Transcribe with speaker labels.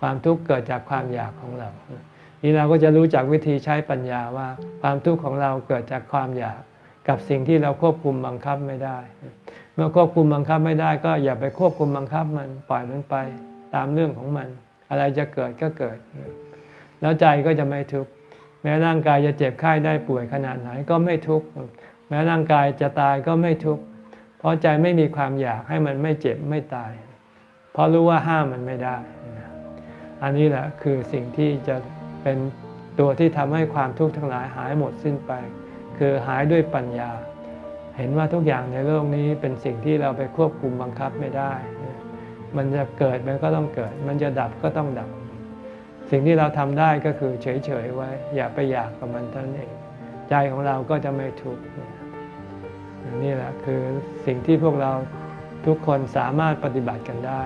Speaker 1: ความทุกข์เกิดจากความอยากของเรานี่เราก็จะรู้จักวิธีใช้ปัญญาว่าความทุกข์ของเราเกิดจากความอยากกับสิ่งที่เราควบคุมบังคับไม่ได้ เมื่อควบคุมบังคับไม่ได้ ก็อย่าไปควบคุมบังคับมันปล่อยมันไปตามเรื่องของมัน อะไรจะเกิดก็เกิด แล้วใจก็จะไม่ทุกข์แม้ร่างกายจะเจ็บไข้ได้ป่วยขนาดไหนก็ไม่ทุกข์แม้ร่างกายจะตายก็ไม่ทุกข์เพราะใจไม่มีความอยากให้มันไม่เจ็บไม่ตาย เพราะรู้ว่าห้ามมันไม่ได้ อันนี้แหละคือสิ่งที่จะเป็นตัวที่ทำให้ความทุกข์ทั้งหลายหายหมดสิ้นไป คือหายด้วยปัญญา เห็นว่าทุกอย่างในโลกนี้เป็นสิ่งที่เราไปควบคุมบังคับไม่ได้ มันจะเกิดมันก็ต้องเกิด มันจะดับก็ต้องดับ สิ่งที่เราทำได้ก็คือเฉยๆไว้ อย่าไปอยากกับมันเท่านั้นเอง ใจของเราก็จะไม่ทุกข์นี่แหละคือสิ่งที่พวกเราทุกคนสามารถปฏิบัติกันได้